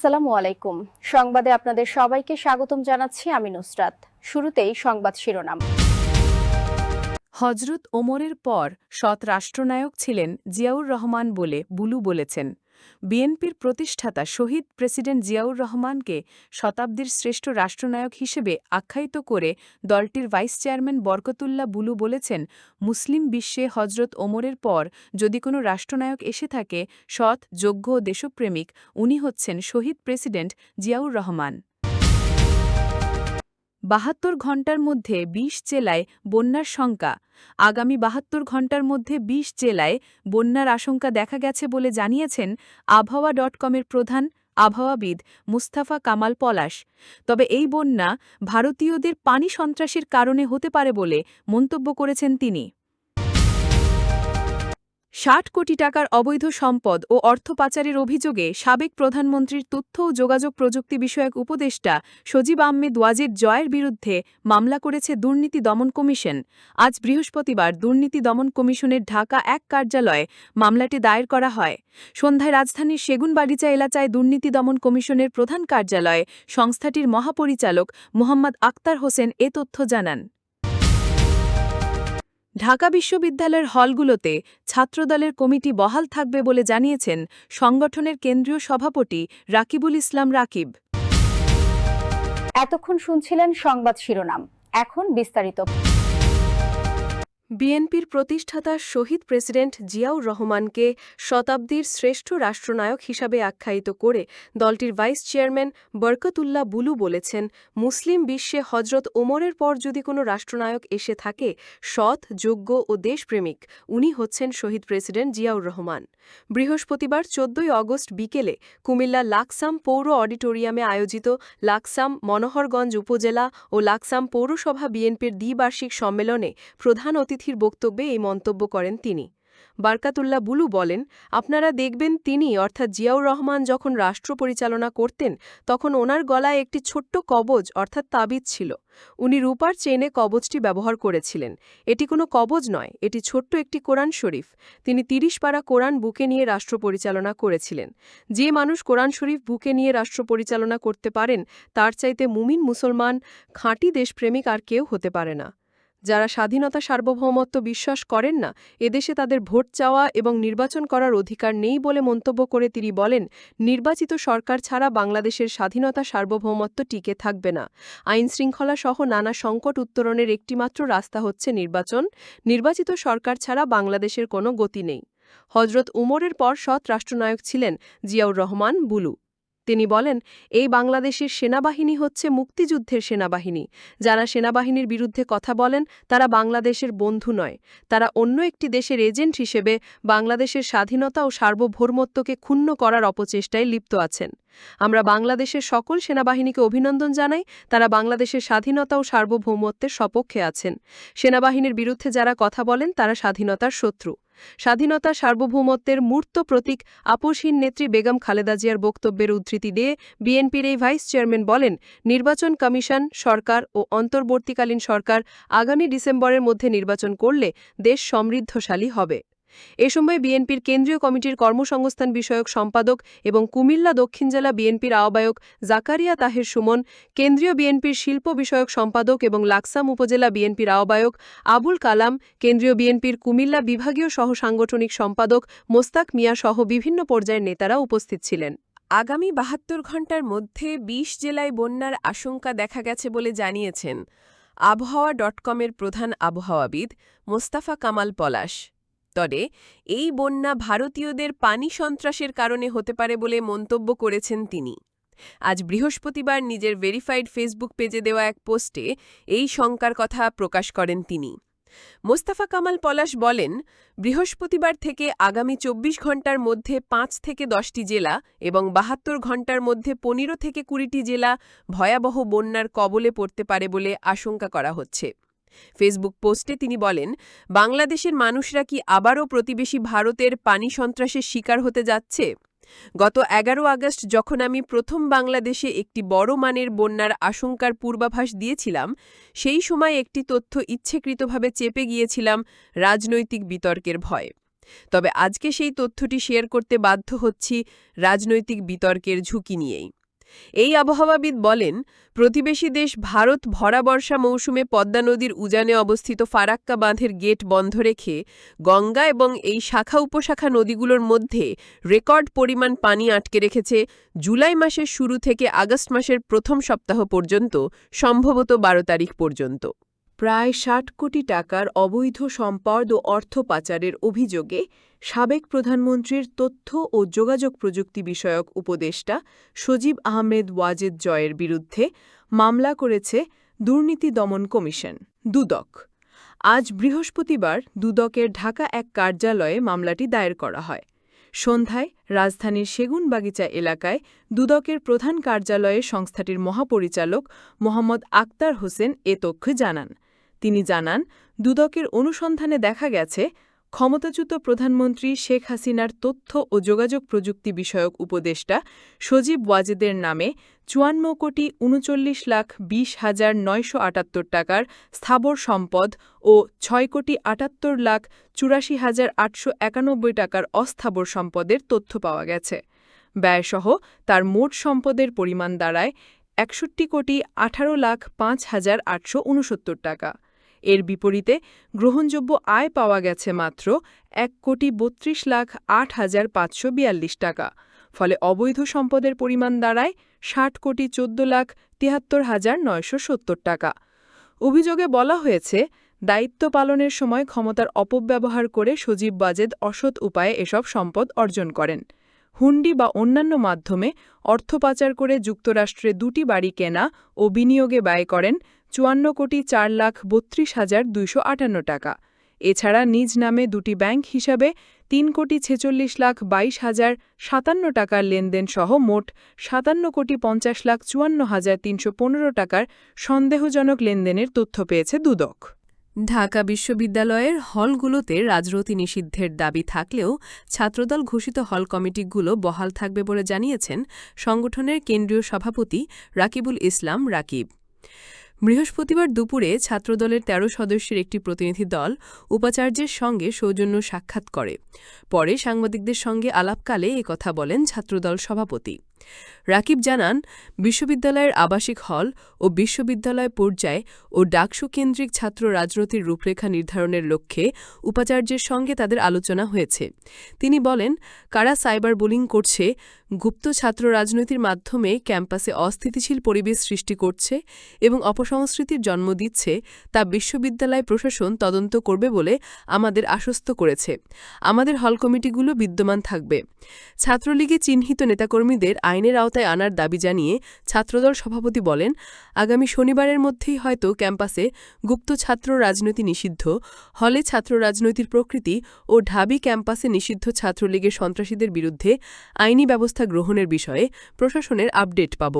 আসসালামু আলাইকুম। সংবাদে আপনাদের সবাইকে স্বাগতম জানাচ্ছি আমি নুসরাত। শুরুতেই সংবাদ শিরোনাম। হজরত ওমরের পর সৎ রাষ্ট্রনায়ক ছিলেন জিয়াউর রহমান বলে বুলু বলেছেন। বিএনপির প্রতিষ্ঠাতা শহীদ প্রেসিডেন্ট জিয়াউর রহমানকে শতাব্দীর শ্রেষ্ঠ রাষ্ট্রনায়ক হিসেবে আখ্যায়িত করে দলটির ভাইস চেয়ারম্যান বরকতুল্লা বুলু বলেছেন, মুসলিম বিশ্বে হজরত ওমরের পর যদি কোনো রাষ্ট্রনায়ক এসে থাকে, সৎ, যোগ্য দেশপ্রেমিক, উনি হচ্ছেন শহীদ প্রেসিডেন্ট জিয়াউর রহমান। বাহাত্তর ঘণ্টার মধ্যে ২০ জেলায় বন্যার শঙ্কা। আগামী বাহাত্তর ঘণ্টার মধ্যে ২০ জেলায় বন্যার আশঙ্কা দেখা গেছে বলে জানিয়েছেন আবহাওয়া ডট কমের প্রধান আবহাওয়াবিদ মুস্তাফা কামাল পলাশ। তবে এই বন্যা ভারতীয়দের পানি সন্ত্রাসের কারণে হতে পারে বলে মন্তব্য করেছেন তিনি। ষাট কোটি টাকার অবৈধ সম্পদ ও অর্থ পাচারের অভিযোগে সাবেক প্রধানমন্ত্রীর তথ্য ও যোগাযোগ প্রযুক্তি বিষয়ক উপদেষ্টা সজীব আহমেদ ওয়াজেদ জয়ের বিরুদ্ধে মামলা করেছে দুর্নীতি দমন কমিশন। আজ বৃহস্পতিবার দুর্নীতি দমন কমিশনের ঢাকা এক কার্যালয়ে মামলাটি দায়ের করা হয়। সন্ধ্যায় রাজধানীর সেগুনবাগিচা এলাকায় দুর্নীতি দমন কমিশনের প্রধান কার্যালয়ে সংস্থাটির মহাপরিচালক মোহাম্মদ আক্তার হোসেন এ তথ্য জানান। ঢাকা বিশ্ববিদ্যালয়ের হলগুলোতে ছাত্রদলের কমিটি বহাল থাকবে বলে জানিয়েছেন সংগঠনের কেন্দ্রীয় সভাপতি রাকিবুল ইসলাম রাকিব। এতক্ষণ শুনছিলেন সংবাদ শিরোনাম। এখন বিস্তারিত। বিএনপির প্রতিষ্ঠাতা শহীদ প্রেসিডেন্ট জিয়াউর রহমানকে শতাব্দীর শ্রেষ্ঠ রাষ্ট্রনায়ক হিসাবে আখ্যায়িত করে দলটির ভাইস চেয়ারম্যান বরকতুল্লাহ বুলু বলেছেন, মুসলিম বিশ্বে হজরত ওমরের পর যদি কোনো রাষ্ট্রনায়ক এসে থাকে, সৎ, যোগ্য ও দেশপ্রেমিক, উনি হচ্ছেন শহীদ প্রেসিডেন্ট জিয়াউর রহমান। বৃহস্পতিবার চোদ্দই অগস্ট বিকেলে কুমিল্লা লাকসাম পৌর অডিটোরিয়ামে আয়োজিত লাকসাম মনোহরগঞ্জ উপজেলা ও লাকসাম পৌরসভা বিএনপির দ্বিবার্ষিক সম্মেলনে প্রধান অতিথির বক্তব্যে এই মন্তব্য করেন তিনি। বারকাতুল্লাহ বুলু বলেন, আপনারা দেখবেন তিনি, অর্থাৎ জিয়াউর রহমান যখন রাষ্ট্র পরিচালনা করতেন, তখন ওনার গলায় একটি ছোট্ট কবজ, অর্থাৎ তাবিজ ছিল। উনি রূপার চেনে কবজটি ব্যবহার করেছিলেন। এটি কোনো কবজ নয়, এটি ছোট্ট একটি কোরআন শরীফ। তিনি তিরিশ পারা কোরআন বুকে নিয়ে রাষ্ট্র পরিচালনা করেছিলেন। যে মানুষ কোরআন শরীফ বুকে নিয়ে রাষ্ট্র পরিচালনা করতে পারেন, তার চাইতে মুমিন মুসলমান, খাঁটি দেশপ্রেমিক আর কেউ হতে পারে না। যারা স্বাধীনতা সার্বভৌমত্ব বিশ্বাস করেন না, এদেশে তাদের ভোট চাওয়া এবং নির্বাচন করার অধিকার নেই বলে মন্তব্য করে তিনি বলেন, নির্বাচিত সরকার ছাড়া বাংলাদেশের স্বাধীনতা সার্বভৌমত্ব টিকে থাকবে না। আইন শৃঙ্খলা সহ নানা সংকট উত্তরণের একটিমাত্র রাস্তা হচ্ছে নির্বাচন। নির্বাচিত সরকার ছাড়া বাংলাদেশের কোনো গতি নেই। হজরত উমরের পর সৎ রাষ্ট্রনায়ক ছিলেন জিয়াউর রহমান বুলু। তিনি বলেন, এই বাংলাদেশের সেনাবাহিনী হচ্ছে মুক্তিযুদ্ধের সেনাবাহিনী। যারা সেনাবাহিনীর বিরুদ্ধে কথা বলেন, তারা বাংলাদেশের বন্ধু নয়। তারা অন্য একটি দেশের এজেন্ট হিসেবে বাংলাদেশের স্বাধীনতা ও সার্বভৌমত্বকে ক্ষুণ্ণ করার অপচেষ্টায় লিপ্ত আছেন। আমরা বাংলাদেশের সকল সেনাবাহিনীকে অভিনন্দন জানাই, তারা বাংলাদেশের স্বাধীনতা ও সার্বভৌমত্বের সপক্ষে আছেন। সেনাবাহিনীর বিরুদ্ধে যারা কথা বলেন, তারা স্বাধীনতার শত্রু। স্বাধীনতা সার্বভৌমত্বের মূর্ত প্রতীক আপোষহীন নেত্রী বেগম খালেদা জিয়ার বক্তব্যের উদ্ধৃতি দিয়ে বিএনপির এই ভাইস চেয়ারম্যান বলেন, নির্বাচন কমিশন, সরকার ও অন্তর্বর্তীকালীন সরকার আগামী ডিসেম্বরের মধ্যে নির্বাচন করলে দেশ সমৃদ্ধশালী হবে। এ সময় বিএনপির কেন্দ্রীয় কমিটির কর্মসংস্থান বিষয়ক সম্পাদক এবং কুমিল্লা দক্ষিণ জেলা বিএনপির আহ্বায়ক জাকারিয়া তাহের সুমন, কেন্দ্রীয় বিএনপির শিল্প বিষয়ক সম্পাদক এবং লাকসাম উপজেলা বিএনপির আহ্বায়ক আবুল কালাম, কেন্দ্রীয় বিএনপির কুমিল্লা বিভাগীয় সহ সাংগঠনিক সম্পাদক মোস্তাক মিয়া সহ বিভিন্ন পর্যায়ের নেতারা উপস্থিত ছিলেন। আগামী বাহাত্তর ঘণ্টার মধ্যে ২০ জেলায় বন্যার আশঙ্কা দেখা গেছে বলে জানিয়েছেন আবহাওয়া ডট কমের প্রধান আবহাওয়াবিদ মোস্তাফা কামাল পলাশ। তবে এই বন্যা ভারতীয়দের পানি সন্ত্রাসের কারণে হতে পারে বলে মন্তব্য করেছেন তিনি। আজ বৃহস্পতিবার নিজের ভেরিফাইড ফেসবুক পেজে দেওয়া এক পোস্টে এই শঙ্কার কথা প্রকাশ করেন তিনি। মোস্তাফা কামাল পলাশ বলেন, বৃহস্পতিবার থেকে আগামী ২৪ ঘণ্টার মধ্যে পাঁচ থেকে দশটি জেলা এবং বাহাত্তর ঘণ্টার মধ্যে পনেরো থেকে কুড়িটি জেলা ভয়াবহ বন্যার কবলে পড়তে পারে বলে আশঙ্কা করা হচ্ছে। ফেসবুক পোস্টে তিনি বলেন, বাংলাদেশের মানুষরা কি আবারও প্রতিবেশী ভারতের পানি সন্ত্রাসের শিকার হতে যাচ্ছে? গত এগারো আগস্ট যখন আমি প্রথম বাংলাদেশে একটি বড় মানের বন্যার আশঙ্কার পূর্বাভাস দিয়েছিলাম, সেই সময় একটি তথ্য ইচ্ছেকৃতভাবে চেপে গিয়েছিলাম রাজনৈতিক বিতর্কের ভয়। তবে আজকে সেই তথ্যটি শেয়ার করতে বাধ্য হচ্ছি রাজনৈতিক বিতর্কের ঝুঁকি নিয়েই। এই আবহাওয়াবিদ বলেন, প্রতিবেশী দেশ ভারত ভরা বর্ষা মৌসুমে পদ্মা নদীর উজানে অবস্থিত ফারাক্কা বাঁধের গেট বন্ধ রেখে গঙ্গা এবং এই শাখা উপশাখা নদীগুলোর মধ্যে রেকর্ড পরিমাণ পানি আটকে রেখেছে। জুলাই মাসের শুরু থেকে আগস্ট মাসের প্রথম সপ্তাহ পর্যন্ত, সম্ভবত বারো তারিখ পর্যন্ত। প্রায় ষাট কোটি টাকার অবৈধ সম্পদ ও অর্থ পাচারের অভিযোগে সাবেক প্রধানমন্ত্রীর তথ্য ও যোগাযোগ প্রযুক্তি বিষয়ক উপদেষ্টা সজীব আহমেদ ওয়াজেদ জয়ের বিরুদ্ধে মামলা করেছে দুর্নীতি দমন কমিশন, দুদক। আজ বৃহস্পতিবার দুদকের ঢাকা এক কার্যালয়ে মামলাটি দায়ের করা হয়। সন্ধ্যায় রাজধানীর সেগুনবাগিচা এলাকায় দুদকের প্রধান কার্যালয়ে সংস্থাটির মহাপরিচালক মোহাম্মদ আক্তার হোসেন এ তথ্য জানান। তিনি জানান, দুদকের অনুসন্ধানে দেখা গেছে ক্ষমতাচ্যুত প্রধানমন্ত্রী শেখ হাসিনার তথ্য ও যোগাযোগ প্রযুক্তি বিষয়ক উপদেষ্টা সজীব ওয়াজেদের নামে চুয়ান্ন কোটি উনচল্লিশ লাখ বিশ হাজার নয়শো আটাত্তর টাকার স্থাবর সম্পদ ও ছয় কোটি আটাত্তর লাখ চুরাশি হাজার আটশো একানব্বই টাকার অস্থাবর সম্পদের তথ্য পাওয়া গেছে। ব্যয়সহ তার মোট সম্পদের পরিমাণ দাঁড়ায় একষট্টি কোটি আঠারো লাখ পাঁচ হাজার আটশো উনসত্তর টাকা। এর বিপরীতে গ্রহণযোগ্য আয় পাওয়া গেছে মাত্র এক কোটি বত্রিশ লাখ আট হাজার পাঁচশো বিয়াল্লিশ টাকা, ফলে অবৈধ সম্পদের পরিমাণ দাঁড়ায় ষাট কোটি চোদ্দ লাখ তিয়াত্তর হাজার নয়শো সত্তর টাকা। অভিযোগে বলা হয়েছে, দায়িত্ব পালনের সময় ক্ষমতার অপব্যবহার করে সজীব বাজেদ অসৎ উপায়ে এসব সম্পদ অর্জন করেন। হুন্ডি বা অন্যান্য মাধ্যমে অর্থ পাচার করে যুক্তরাষ্ট্রে দুটি বাড়ি কেনা ও বিনিয়োগে ব্যয় করেন চুয়ান্ন কোটি চার লাখ বত্রিশ হাজার দুইশো টাকা। এছাড়া নিজ নামে দুটি ব্যাংক হিসাবে তিন কোটি ছেচল্লিশ লাখ বাইশ হাজার সাতান্ন টাকার লেনদেন সহ মোট সাতান্ন কোটি পঞ্চাশ লাখ চুয়ান্ন হাজার তিনশো টাকার সন্দেহজনক লেনদেনের তথ্য পেয়েছে দুদক। ঢাকা বিশ্ববিদ্যালয়ের হলগুলোতে রাজরতি নিষিদ্ধের দাবি থাকলেও ছাত্রদল ঘোষিত হল কমিটিগুলো বহাল থাকবে বলে জানিয়েছেন সংগঠনের কেন্দ্রীয় সভাপতি রাকিবুল ইসলাম রাকিব। বৃহস্পতিবার দুপুরে ছাত্রদলের ১৩ সদস্যের একটি প্রতিনিধি দল উপাচার্যের সঙ্গে সৌজন্য সাক্ষাৎ করে। পরে সাংবাদিকদের সঙ্গে আলাপকালে কথা বলেন ছাত্রদল সভাপতি। রাকিব জানান, বিশ্ববিদ্যালয়ের আবাসিক হল ও বিশ্ববিদ্যালয় পর্যায়ে ও ডাকসু কেন্দ্রিক ছাত্র রাজনীতির রূপরেখা নির্ধারণের লক্ষ্যে উপাচার্যের সঙ্গে তাদের আলোচনা হয়েছে। তিনি বলেন, কারা সাইবার বোলিং করছে গুপ্ত ছাত্র রাজনীতির মাধ্যমে ক্যাম্পাসে অস্থিতিশীল পরিবেশ সৃষ্টি করছে এবং অপসংস্কৃতির জন্ম দিচ্ছে, তা বিশ্ববিদ্যালয় প্রশাসন তদন্ত করবে বলে আমাদের আশ্বস্ত করেছে। আমাদের হল কমিটিগুলো বিদ্যমান থাকবে। ছাত্রলীগে চিহ্নিত নেতাকর্মীদের আইনের আওতায় আনার দাবি জানিয়ে ছাত্রদল সভাপতি বলেন, আগামী শনিবারের মধ্যেই হয়তো ক্যাম্পাসে গুপ্ত ছাত্র রাজনীতি নিষিদ্ধ, হলে ছাত্র রাজনৈতিক প্রকৃতি ও ঢাবি ক্যাম্পাসে নিষিদ্ধ ছাত্রলীগের সন্ত্রাসীদের বিরুদ্ধে আইনি ব্যবস্থা গ্রহণের বিষয়ে প্রশাসনের আপডেট পাব।